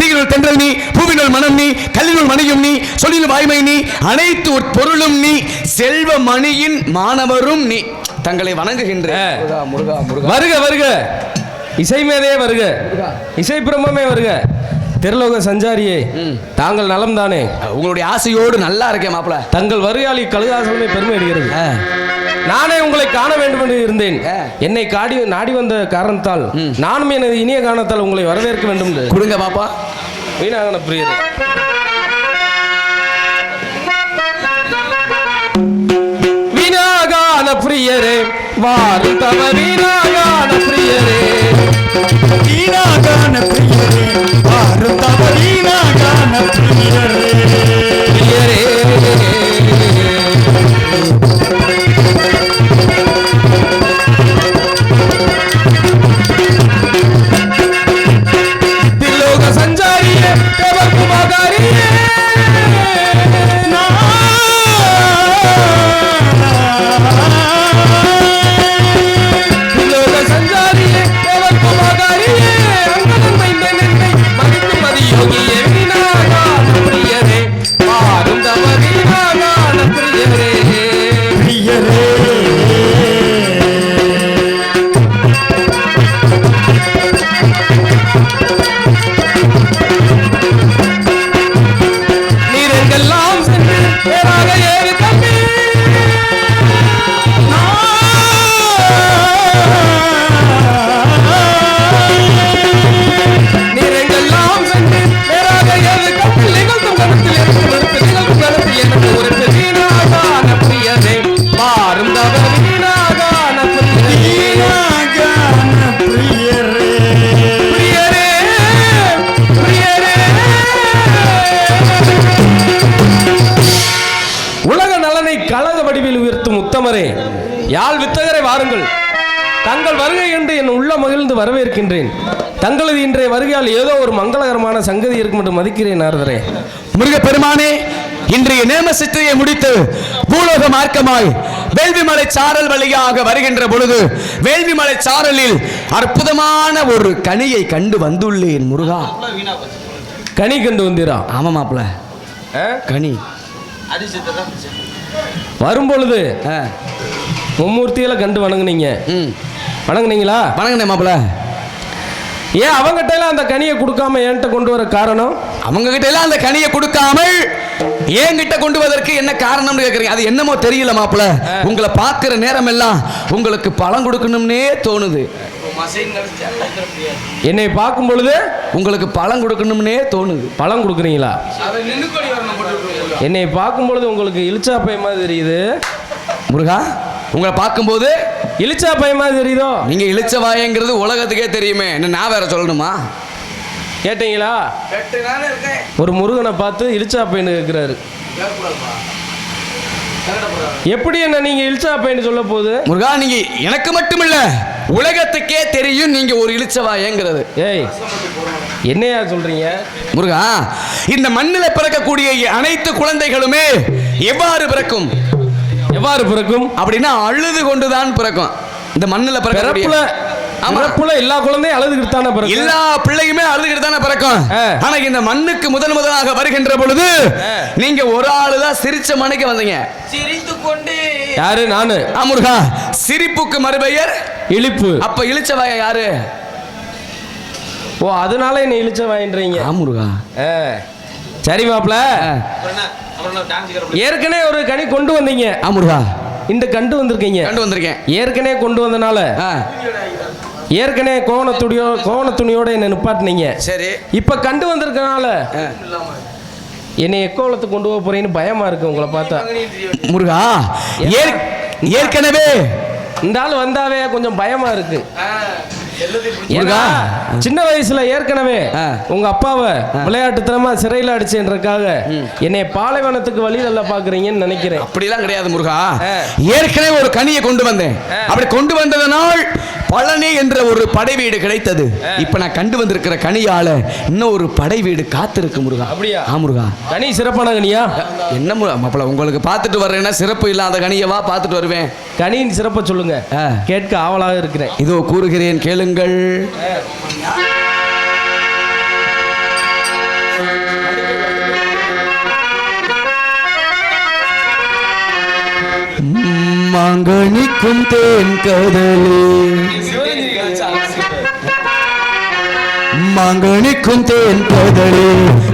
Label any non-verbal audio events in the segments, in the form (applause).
தீயினுள் தென்றல் நீ பூவினுள் மனம் நீ கல்லினுள் மணியும் நீ சொல்லினுள் வாய்மை நீ அனைத்து பொருளும் நீ செல்வ மணியின் மாணவரும் நீ. தங்களை வணங்குகின்ற வருக வருக. இசை மேதையே வருக. இசை பிரம்மமே வருக. திருலோக சஞ்சாரியே தாங்கள் நலம் தானே உங்களுடைய ஆசையோடு நல்லா இருக்கேன் மாப்பிள. தங்கள் வருகாலி கழுகாசலமே பெருமை அடைகிறது. நானே உங்களை காண வேண்டும் என்று இருந்தேன். என்னை காடி நாடி வந்த காரணத்தால் நானும் எனது இனிய காரணத்தால் உங்களை வரவேற்க வேண்டும் கொடுங்க பாப்பா. வீணாகன பிரியரே. வீணாகான பிரியரே வாரு தவ வீணாகான பிரியரே. வீணாகான பிரியரே ஆறு தவ வீணாகான பிரியரே. பிரியரே. வரவேற்கின்றேன் தங்களது இன்றைய வருகையால் ஏதோ ஒரு மங்களகரமான சங்கதி இருக்கும் என்று மதிக்கிறேன் நாரதரே. முருகப்பெருமானே இன்றைய நேம சித்திரையை முடித்து பூலோக மார்க்கமாய் வேள்விமலை சாரல் வழியாக வருகின்ற பொழுது வேள்விமலை சாரலில் அற்புதமான ஒரு கனியை கண்டு வந்துள்ளேன் முருகா. கனி கண்டு வந்தீரா? ஆமா மாப்பிள? கனி. வரும்பொழுது ஆ, மும்மூர்த்திகளை கண்டு வணங்குனீங்க. வணங்குனீங்களா? வணங்கினே மாப்பிள. ஏன் அவங்ககிட்ட எல்லாம் அந்த கனியை கொடுக்காம என்கிட்ட கொண்டு வர காரணம்? அவங்க கிட்ட எல்லாம் அந்த கனியை கொடுக்காமல் என்கிட்ட கொண்டு வதற்கு என்ன காரணம்னு கேக்குறீங்க? அது என்னமோ தெரியல மாப்பிள உங்களை பார்க்கிற நேரம் எல்லாம் உங்களுக்கு பழம் கொடுக்கணும்னே தோணுது. என்னை பார்க்கும் பொழுது உங்களுக்கு பழம் கொடுக்கணும்னே தோணுது. பழம் கொடுக்குறீங்களா? என்னை பார்க்கும் பொழுது உங்களுக்கு இலிச்சாப்பை மாதிரி தெரியுது. முருகா உங்களை பார்க்கும்போது இலிச்சாப்பை மாதிரி தெரியுதோ? நீங்க இழிச்ச வாயங்கிறது உலகத்துக்கே தெரியுமே. என்ன நான் வேற சொல்லணுமா? கேட்டீங்களா? ஒரு முருகனை பார்த்து இலிச்சாப்பைன்னு கேட்கிறாரு எப்படி என்ன நீங்க இலிச்சாப்பைன்னு சொல்ல போகுது? முருகா நீங்க எனக்கு மட்டுமில்ல உலகத்துக்கே தெரியும் நீங்க ஒரு இழிச்ச வாயங்கிறது. ஏய் என்னையா சொல்றீங்க? முருகா இந்த மண்ணில் பிறக்கக்கூடிய அனைத்து குழந்தைகளுமே எவ்வாறு பிறக்கும்? எவ்வாறு பிறக்கும்? அப்படின்னா அழுது கொண்டுதான் பிறக்கும். இந்த மண்ணில் பிறப்புல. பிறப்புல எல்லா குழந்தையும் அழுதுகிட்டு தானே பிறக்கும்? எல்லா பிள்ளையுமே அழுதுகிட்டு தானே பிறக்கும். ஆனா இந்த மண்ணுக்கு முதன் முதலாக வருகின்ற பொழுது. நீங்க ஒரு ஆளு தான் சிரிச்ச மணிக்கு வந்தீங்க. யாரு? நானு. ஆ முருகா. சிரிப்புக்கு மறுபெயர்? இழிப்பு. அப்ப இழிச்ச வாய யாரு? ஓ அதனால என்ன இழிச்ச வாயின்றீங்க. ஆ முருகா. ஆ. சரி மாப்ள ஆ. ஏற்கனவே ஒரு கனி கொண்டு வந்தீங்க. ஆ முருகா. இந்த கண்டு வந்திருக்கீங்க. கண்டு வந்திருக்கேன். ஏற்கனவே கொண்டு வந்தனால. ஏற்கனவே கோவண துணியோ கோவண துணியோட என்ன நிப்பாட்டினீங்க. சரி. இப்ப கண்டு வந்திருக்கனால. என்னை எக்கோலத்துக்கு கொண்டு போக போறீங்கன்னு பயமா இருக்கு உங்களை பார்த்தா. முருகா ஏற்- ஏற்கனவே இந்த ஆள் வந்தாவே கொஞ்சம் பயமா இருக்கு. முருகா. ஏன்னா, சின்ன வயசுல ஏற்கனவே. உங்க அப்பாவை விளையாட்டுத்தனமா சிறையில் அடிச்சேன்றக்காக என்னை பாலைவனத்துக்கு வழி நல்லா பாக்குறீங்கன்னு நினைக்கிறேன் அப்படிலாம் கிடையாது முருகா. ஏற்கனவே ஒரு கனியை கொண்டு வந்தேன். அப்படி கொண்டு வந்ததனால் பழனி என்ற ஒரு படை வீடு கிடைத்தது இப்ப நான் கண்டு வந்திருக்கிற கனியால இன்னும் ஒரு படை வீடு காத்திருக்கு முருகா. அப்படியா? ஆ முருகா. கனி சிறப்பான கனியா? என்ன மாப்பிள உங்களுக்கு பார்த்துட்டு வர்றேன்னா சிறப்பு இல்லாத கனியவா பார்த்துட்டு வருவேன். கனியின் சிறப்பை சொல்லுங்க. கேட்க ஆவலாக இருக்கிறேன். இதோ கூறுகிறேன் கேளுங்கள். மாங்கனிக்கும் தேன் கதலே. மாங்கனிக்கும் தேன் கதலே.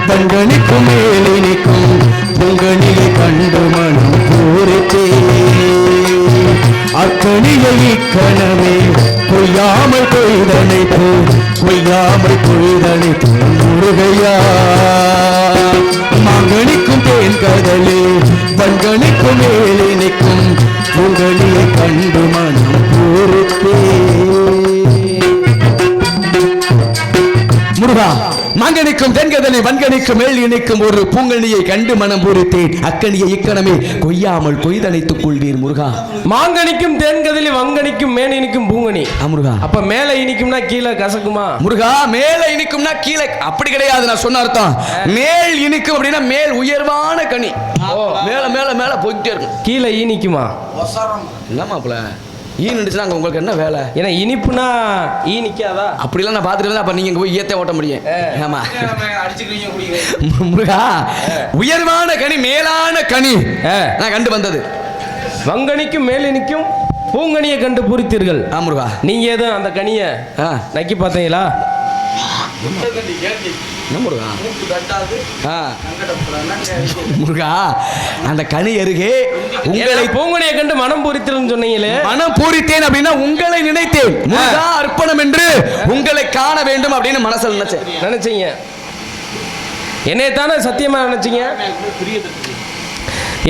தங்கனிக்கும் மேலினிக்கும் பொங்கனியை கண்டு மனம் பூரித்தே. அக்கணியை இக்கணமே பொய்யாமல் கொய்தனை போ கொய்யாமல் கொய்தனை போ முருகையா. மாங்கனிக்கும் தேன் கதலே பங்கனிக்கும் மேலினிக்கும் உங்களே கண்டு மனம் பொறுத்தே. முருகா மாங்கனிக்கும் தென்கதனை வன்கனிக்கும் மேல் இணைக்கும் ஒரு பூங்கனியை கண்டு மனம் பூரித்தேன். அக்கனியை இக்கணமே கொய்யாமல் கொய்தனைத்துக் கொள்வீர் முருகா. மாங்கனிக்கும் தேன்கதிலி வங்கனிக்கும் மேனினிக்கும் பூங்கனி. ஆ, முருகா. அப்ப மேல இனிக்கும்னா கீழே கசக்குமா? முருகா மேல இனிக்கும்னா கீழே அப்படி கிடையாது நான் சொன்ன அர்த்தம். மேல் இனிக்கும் அப்படின்னா மேல் உயர்வான கனி. மேல மேல மேல போய்கிட்டே இருக்கும் கீழே ஈனிக்குமா என்னமாப்ல ஈ நின்றுச்சுன்னா அங்க உங்களுக்கு என்ன வேலை? ஏன்னா இனிப்புனா ஈ நிக்காதா? அப்படிலாம் நான் பார்த்துட்டு அப்ப நீங்க இங்க போய் ஈயத்தை ஓட்ட முடியும். ஆமா. முருகா உயர்வான கனி மேலான கனி. ஆ. நான் கண்டு வந்தது. வங்கனிக்கும் மேலினிக்கும் பூங்கனியை கண்டு பூரித்தீர்கள். ஆ முருகா. நீங்க எதுவும் அந்த கனியை ஆ. நக்கி பார்த்தீங்களா? என்ன முருகா? ஆ. முருகா அந்த கனி அருகே உங்களை பூங்கனியை கண்டு மனம் பூரித்தல்னு சொன்னீங்களே. மனம் பூரித்தேன் அப்படின்னா உங்களை நினைத்தேன். முருகா அர்ப்பணம் என்று உங்களை காண வேண்டும் அப்படின்னு மனசுல நினைச்சேன். நினைச்சீங்க. என்னையத்தானே சத்தியமா நினைச்சீங்க?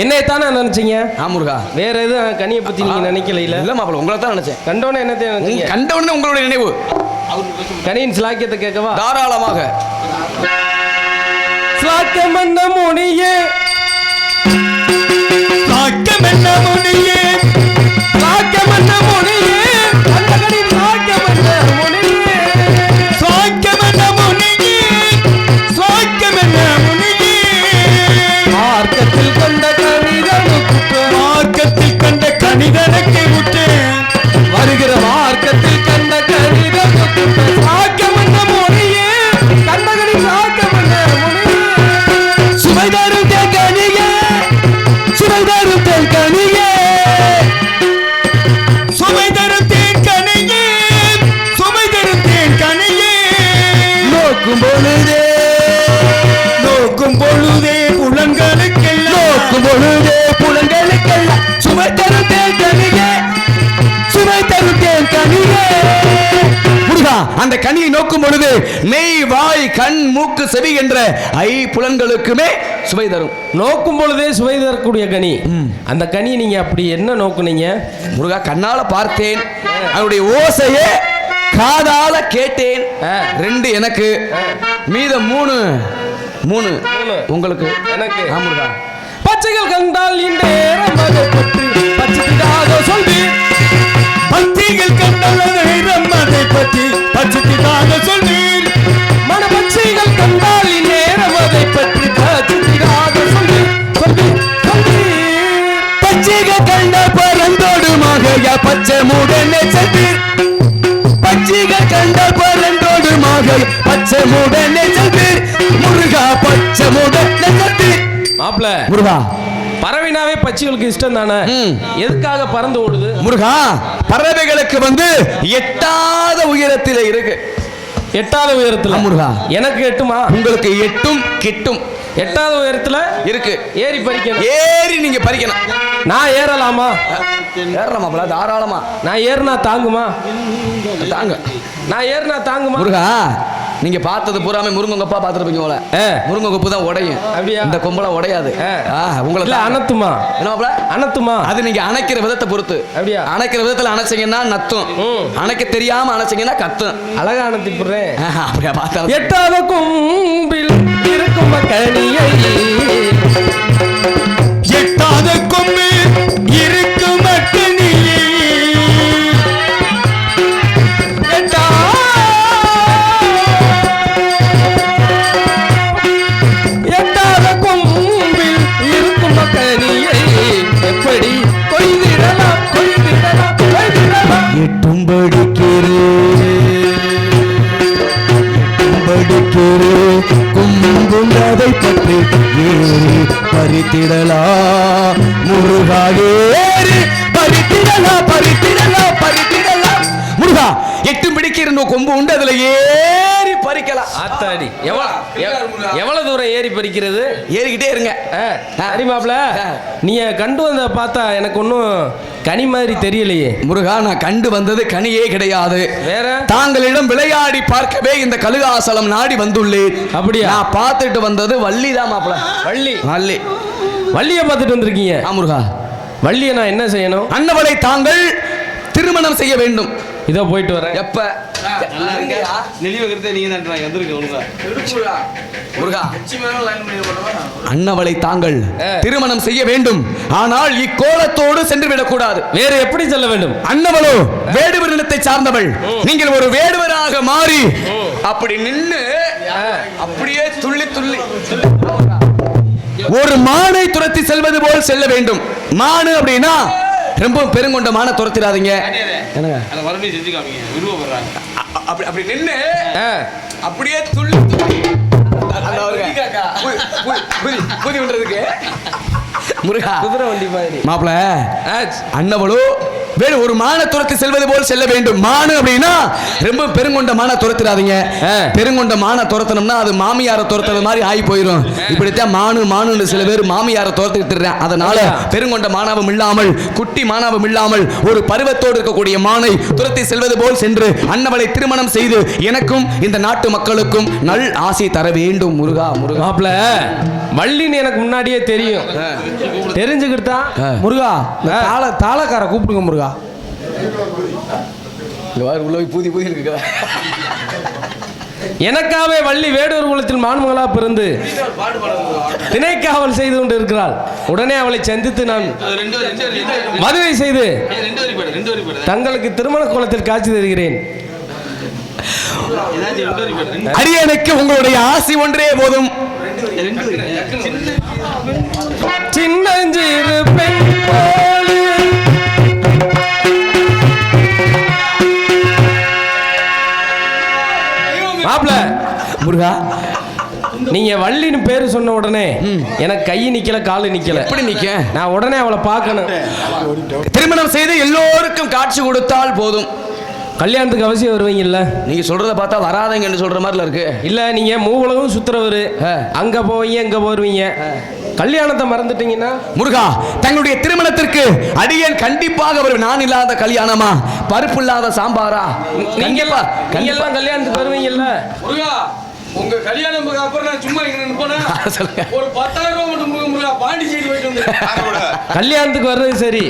என்னையத்தானே நினைச்சீங்க? ஆ முருகா. வேற எதுவும் கனியை பத்தி நீங்க நினைக்கல இல்ல இல்ல மாப்பிள உங்களை தான் நினைச்சேன். கண்டோன்னு என்னத்தை உங்க நினைச்சீங்க கண்ட உடனே உங்களுடைய நினைவு. கனியின் சிலாக்கியத்தை கேட்கவா? தாராளமாக. சிலாக்கியம் என்ன முனியே அந்த கனியை நோக்கும் பொழுது மெய் வாய் கண் மூக்கு செவி என்ற ஐ புலன்களுக்குமே சுவை தரும். நோக்கும் பொழுதே சுவை தரக்கூடிய கனி. அந்த கனி நீங்க அப்படி என்ன நோக்குனீங்க? முருகா கண்ணால பார்த்தேன். அவருடைய ஓசையே காதால கேட்டேன். ரெண்டு எனக்கு. மீத மூணு. மூணு. உங்களுக்கு. எனக்கு. ஆ, முருகா. பச்சைகள் கண்டால் அதை பற்றி பச்சைக்காக சொல்லி கண்டதை ரம்மனை பற்றி பச்சைக்காக சொல்வீர் மன பச்சைகள் கண்டால் இந்நேரம் அதை பற்றி பச்சைக்காக சொல்லி சொல்லி சொல்லி பச்சிக கண்ட பரந்தோடுமாக பச்சை மூடனே செல்வீர் பச்சிக கண்ட பரந்தோடுமாக பச்சை மூடனே செல்வீர் முருகா பச்சை மூடனே செல்வீர் மாப்பிள முருகா. பறவைனாவே பச்சைகளுக்கு இஷ்டம் தானே. எதுக்காக பறந்து ஓடுது? முருகா பறவைகளுக்கு வந்து எட்டாத உயரத்தில் இருக்கு. எட்டாவது உயரத்துல? முருகா. எனக்கு எட்டுமா? உங்களுக்கு எட்டும் கிட்டும் எட்டாவது உயரத்துல? இருக்கு. ஏறி பறிக்கணும் ஏறி நீங்க பறிக்கணும் நான் ஏறலாமா? ஏறலாமாப்ல தாராளமா. நான் ஏறினா தாங்குமா? தாங்க. நான் ஏறினா தாங்குமா? முருகா நீங்க பார்த்தது பூராமே முருங்கங்கப்பா பார்த்துருப்பீங்க போல. முருங்கங்கப்பு தான் உடையும்? இந்த கொம்பளை உடையாது ஆ. ஆ, உங்களை இல்ல தான். அனத்துமா என்னமாப்ல அனத்துமா அது நீங்க அணைக்கிற விதத்தை பொறுத்து அப்படியா? அணைக்கிற விதத்துல அணைச்சீங்கன்னா நத்தும். அணைக்க தெரியாம அணைச்சீங்கன்னா கத்தும் அழகா அனத்திப்புறேன் ஆ, அப்படியா பார்த்தா எட்டாத கொம்பில் இருக்கும் கனியை வேறு குங்குள்ளதை பற்றி ஏறி பறித்திடலா? முருகா ஏறி பறித்திடலா பறித்திடலா பறித்திடலா. முருகா பறி இருந்த கொம்பு உண்டு அதுல ஏறி பறிக்கலாம். ஆத்தாடி. எவ்வளவு எவ்- எவ்வளவு தூரம் ஏறி பறிக்கிறது? ஏறிக்கிட்டே இருங்க. சரி மாப்ள ஆ. நீ கண்டு வந்த பார்த்தா எனக்கு ஒன்றும் கனி மாதிரி தெரியலையே. முருகா நான் கண்டு வந்தது கனியே கிடையாது. வேற? தாங்களிடம் விளையாடி பார்க்கவே இந்த கழுகாசலம் நாடி வந்துள்ளேன் அப்படியா? நான் பார்த்துட்டு வந்தது வள்ளி தான் மாப்பிள வள்ளி. வள்ளி. வள்ளியை பார்த்துட்டு வந்திருக்கீங்க. ஆ முருகா. வள்ளியை நான் என்ன செய்யணும்? அன்னவளை தாங்கள் திருமணம் செய்ய வேண்டும். இதோ போயிட்டு வரேன். எப்ப? நெளிவகிறத நீங்க தான் முருகா. அன்னவளை தாங்கள். திருமணம் செய்ய வேண்டும். ஆனால் இக்கோலத்தோடு சென்று விடக்கூடாது. வேற எப்படி செல்ல வேண்டும்? அன்னவளோ வேடுவர் இனத்தை சார்ந்தவள். நீங்கள் ஒரு வேடுவராக மாறி அப்படி நின்னு அப்படியே துள்ளி. துள்ளி. ஒரு மானை துரத்தி செல்வது போல் செல்ல வேண்டும். மானு அப்படின்னா ரொம்ப பெருங்கொண்ட மானை துரத்திடாதீங்க. என்னங்க? அப்படி அப்படி நின்னு ஆ, அப்படியே துள்ளி. புதி- விடுறதுக்கு முருகா. குதிரை வண்டி மாதிரி. மாப்பிள ஆ, அன்னவளோ வேறு ஒரு மான துரத்தி செல்வது போல் செல்ல வேண்டும். மானு அப்படின்னா ரொம்ப பெருங்கொண்ட மான துரத்திடாதீங்க. பெருங்கொண்ட மான துரத்தணும்னா அது மாமியார துரத்துறது மாதிரி ஆகி போயிடும் இப்படித்தான் மானு மானுன்னு சில பேர் மாமியார துரத்திட்டுறேன் அதனால? பெருங்கொண்ட மானவம் இல்லாமல் குட்டி மானவம் இல்லாமல் ஒரு பருவத்தோடு இருக்கக்கூடிய மானை துரத்தி செல்வது போல் சென்று அன்னவளை திருமணம் செய்து எனக்கும் இந்த நாட்டு மக்களுக்கும் நல் ஆசை தர வேண்டும். முருகா முருகா. மாப்ள வள்ளின்னு எனக்கு முன்னாடியே தெரியும். தெரிஞ்சுக்கிட்டா. முருகா தாள தாளக்கார கூப்பிடுங்க முருகா. இங்க பாரு, உள்ள போய் பூதி பூதி இருக்கு எனக்காவே வள்ளி வேடூர் குலத்தில் மான்மகளா பிறந்து திணைக்காவல் செய்து கொண்டு இருக்கிறாள் உடனே அவளை சந்தித்து நான் மதுவை செய்து தங்களுக்கு திருமண கோலத்தில் காட்சி தருகிறேன். அரியணைக்கு உங்களுடைய ஆசி ஒன்றே போதும். சின்னஞ்சிறு பெண் முருகா நீங்க வள்ளின்னு பேரு சொன்ன உடனே எனக்கு கை நிக்கல காலு நிக்கல. எப்படி நிக்க? நான் உடனே அவளை பார்க்கணும். திருமணம் செய்து எல்லோருக்கும் காட்சி கொடுத்தால் போதும். கல்யாணத்துக்கு அவசியம் வருவீங்கல்ல? நீங்க சொல்றத பார்த்தா வராதங்கன்னு சொல்ற மாதிரில இருக்கு. இல்ல நீங்க மூவுலகம் சுத்துறவரு. அங்க போவீங்க இங்க போருவீங்க. கல்யாணத்தை மறந்துட்டீங்கன்னா? முருகா தங்களுடைய திருமணத்திற்கு அடியேன் கண்டிப்பாக ஒரு நான் இல்லாத கல்யாணமா? பருப்பு இல்லாத சாம்பாரா? நீங்க எல்லாம் கல்யாணத்துக்கு வருவீங்கல்ல? முருகா உங்க கல்யாணம் அப்புறம் நான் சும்மா இங்க. (laughs) ஒரு பத்தாயிரம் ரூபாய் மட்டும் முருகா முருகா பாண்டிச்சேரி போயிட்டு வந்து (laughs) கல்யாணத்துக்கு வர்றது சரி.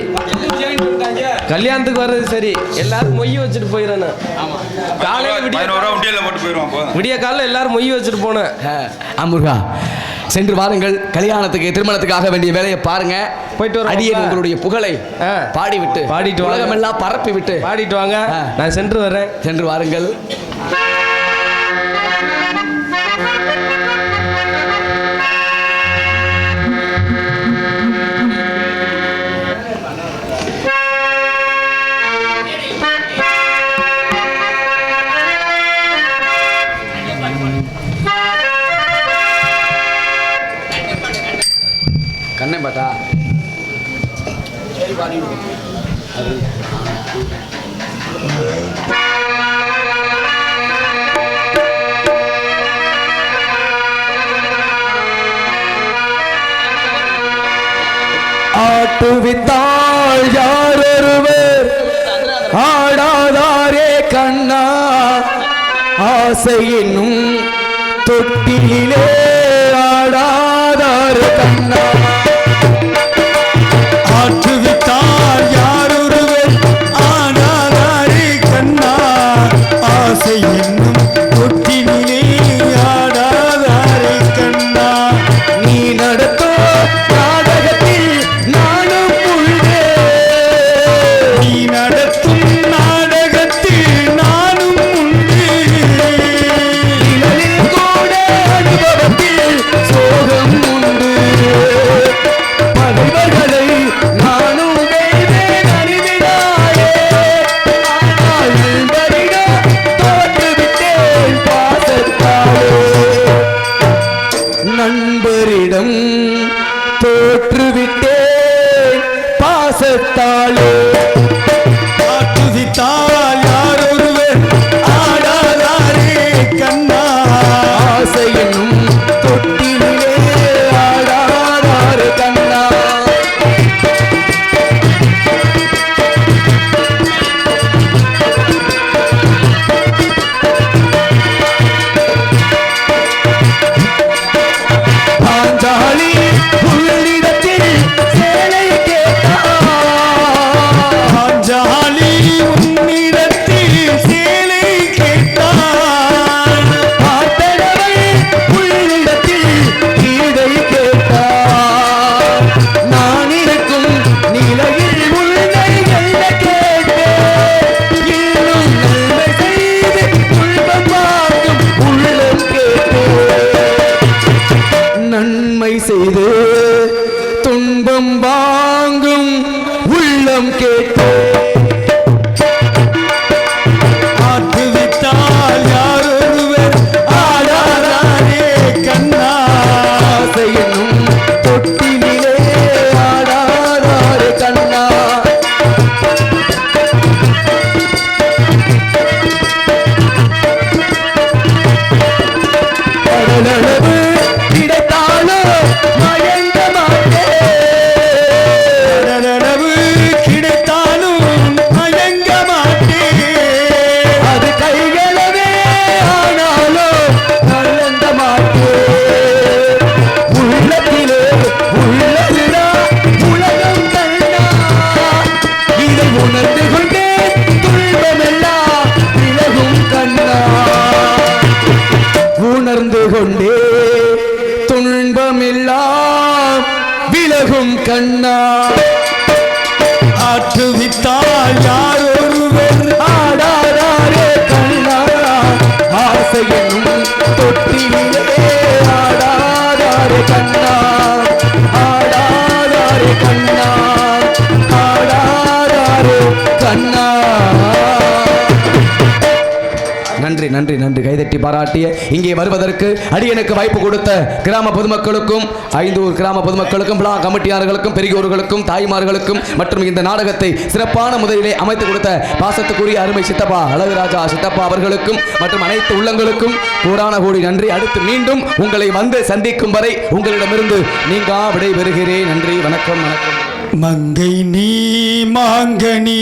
கல்யாணத்துக்கு வர்றது சரி. எல்லாரும் மொய் வச்சுட்டு போயிடணும் காலையில விடிய போட்டு விடிய காலைல எல்லாரும் மொய் வச்சுட்டு போனேன். ஆ, ஆ, முருகா சென்று வாருங்கள். கல்யாணத்துக்கு திருமணத்துக்காக வேண்டிய வேலையை பாருங்க. போயிட்டு வரோம் அடியேன் அப்பா. உங்களுடைய புகழை ஆ. பாடி விட்டு பாடிட்டு வாங்க. உலகமெல்லாம் பரப்பி விட்டு பாடிட்டு வாங்க. நான் சென்று வர்றேன். சென்று வாருங்கள். கண்ணை பார்த்தா ஆட்டுவித்தாள் யாரொருவர் ஆடாதாரே கண்ணா? ஆசையினும் என்னும் தொட்டிலே ஆடாதாரே கண்ணா? चाहली தாங்கும் உள்ளம் கேட்டேன். நன்றி கைதட்டி பாராட்டிய இங்கே வருவதற்கு அடியனுக்கு வாய்ப்பு கொடுத்த கிராம பொதுமக்களுக்கும் ஐந்தூர் கிராம பொதுமக்களுக்கும் விழா கமிட்டியாளர்களுக்கும் பெரியோர்களுக்கும் தாய்மார்களுக்கும் மற்றும் இந்த நாடகத்தை சிறப்பான முதலிலே அமைத்து கொடுத்த பாசத்துக்குரிய அருமை சித்தப்பா அழகுராஜா சித்தப்பா அவர்களுக்கும் மற்றும் அனைத்து உள்ளங்களுக்கும் கோடான கோடி நன்றி. அடுத்து மீண்டும் உங்களை வந்து சந்திக்கும் வரை உங்களிடமிருந்து நீங்கா விடை பெறுகிறேன் நன்றி வணக்கம் வணக்கம். மங்கை நீ மாங்கனி.